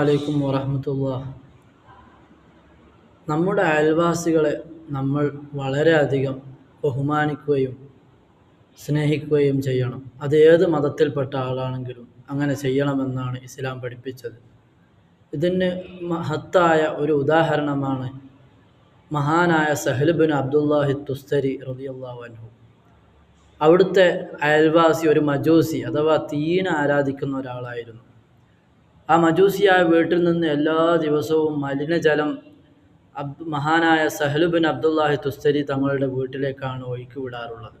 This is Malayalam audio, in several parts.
അലൈക്കും വറഹമത്തുള്ള നമ്മുടെ അയൽവാസികളെ നമ്മൾ വളരെയധികം ബഹുമാനിക്കുകയും സ്നേഹിക്കുകയും ചെയ്യണം. അത് ഏത് മതത്തിൽപ്പെട്ട ആളാണെങ്കിലും അങ്ങനെ ചെയ്യണമെന്നാണ് ഇസ്ലാം പഠിപ്പിച്ചത്. ഇതിന് മഹത്തായ ഒരു ഉദാഹരണമാണ് മഹാനായ സഹൽബിൻ അബ്ദുല്ലാഹി തുസ്തരി റളിയല്ലാഹു അൻഹു. അവിടുത്തെ അയൽവാസി ഒരു മജൂസി അഥവാ തീന ആരാധിക്കുന്ന ഒരാളായിരുന്നു. ആ മജൂസിയായ വീട്ടിൽ നിന്ന് എല്ലാ ദിവസവും മലിനജലം അബ് മഹാനായ സഹലുബിൻ അബ്ദുല്ലാഹി തുസ്തരി തങ്ങളുടെ വീട്ടിലേക്കാണ് ഒഴുക്കി വിടാറുള്ളത്.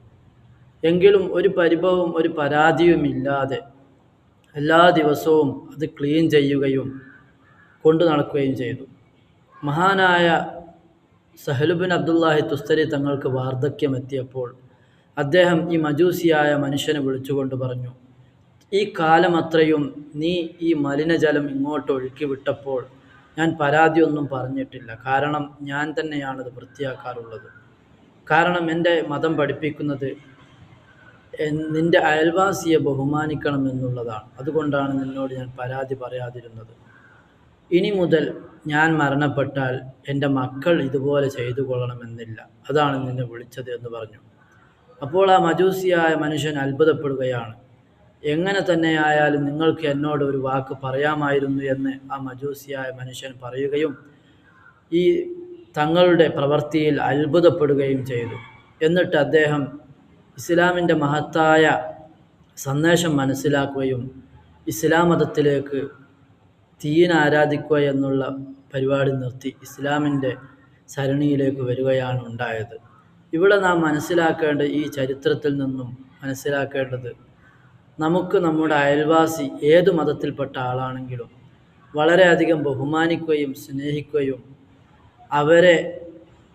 എങ്കിലും ഒരു പരിഭവം ഒരു പരാതിയും ഇല്ലാതെ എല്ലാ ദിവസവും അത് ക്ലീൻ ചെയ്യുകയും കൊണ്ടു നടക്കുകയും ചെയ്തു. മഹാനായ സഹലുബിൻ അബ്ദുല്ലാഹി തുസ്തരി തങ്ങൾക്ക് വാർദ്ധക്യമെത്തിയപ്പോൾ അദ്ദേഹം ഈ മജൂസിയായ മനുഷ്യനെ വിളിച്ചുകൊണ്ട് പറഞ്ഞു ഈ കാലമത്രയും നീ ഈ മലിനജലം ഇങ്ങോട്ട് ഒഴുക്കി വിട്ടപ്പോൾ ഞാൻ പരാതിയൊന്നും പറഞ്ഞിട്ടില്ല. കാരണം ഞാൻ തന്നെയാണത് വൃത്തിയാക്കാറുള്ളത്. കാരണം എന്റെ മതം പഠിപ്പിക്കുന്നത് നിന്റെ അയൽവാസിയെ ബഹുമാനിക്കണം എന്നുള്ളതാണ്. അതുകൊണ്ടാണ് നിന്നോട് ഞാൻ പരാതി പറയാതിരുന്നത്. ഇനി മുതൽ ഞാൻ മരണപ്പെട്ടാൽ എന്റെ മക്കൾ ഇതുപോലെ ചെയ്തു കൊള്ളണമെന്നില്ല അതാണ് നിന്നെ വിളിച്ചത് എന്ന് പറഞ്ഞു. അപ്പോൾ ആ മജൂസിയായ മനുഷ്യൻ അത്ഭുതപ്പെടുകയാണ്. എങ്ങനെ തന്നെയായാലും നിങ്ങൾക്ക് എന്നോട് ഒരു വാക്ക് പറയാമായിരുന്നു എന്ന് ആ മജൂസിയായ മനുഷ്യൻ പറയുകയും ഈ തങ്ങളുടെ പ്രവൃത്തിയിൽ അത്ഭുതപ്പെടുകയും ചെയ്തു. എന്നിട്ട് അദ്ദേഹം ഇസ്ലാമിന്റെ മഹത്തായ സന്ദേശം മനസ്സിലാക്കുകയും ഇസ്ലാം മതത്തിലേക്ക് തീൻ ആരാധിക്കുക എന്നുള്ള പരിപാടി നിർത്തി ഇസ്ലാമിന്റെ സരണിയിലേക്ക് വരികയാണ് ഉണ്ടായത്. ഇവിടെ നാം മനസ്സിലാക്കേണ്ട ഈ ചരിത്രത്തിൽ നിന്നും മനസ്സിലാക്കേണ്ടത് നമുക്ക് നമ്മുടെ അയൽവാസി ഏതു മതത്തിൽപ്പെട്ട ആളാണെങ്കിലും വളരെയധികം ബഹുമാനിക്കുകയും സ്നേഹിക്കുകയും അവരെ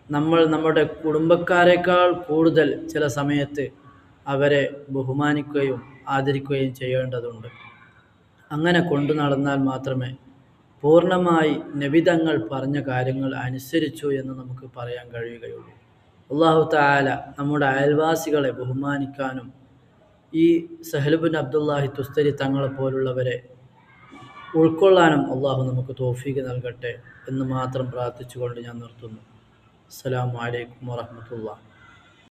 നമ്മൾ നമ്മുടെ കുടുംബക്കാരെക്കാൾ കൂടുതൽ ചില സമയത്ത് അവരെ ബഹുമാനിക്കുകയും ആദരിക്കുകയും ചെയ്യേണ്ടതുണ്ട്. അങ്ങനെ കൊണ്ടു നടന്നാൽ മാത്രമേ പൂർണമായി നബിതങ്ങൾ പറഞ്ഞ കാര്യങ്ങൾ അനുസരിച്ചു എന്ന് നമുക്ക് പറയാൻ കഴിയുകയുള്ളൂ. അള്ളാഹു താല നമ്മുടെ അയൽവാസികളെ ബഹുമാനിക്കാനും ഈ സഹലുബിൻ അബ്ദുല്ലാഹി തുസ്തരി തങ്ങളെ പോലുള്ളവരെ ഉൾക്കൊള്ളാനും അള്ളാഹു നമുക്ക് തോഫീക്ക് നൽകട്ടെ എന്ന് മാത്രം പ്രാർത്ഥിച്ചുകൊണ്ട് ഞാൻ നിർത്തുന്നു. അസ്സാം വലൈക്കും വാഹമത്തുള്ള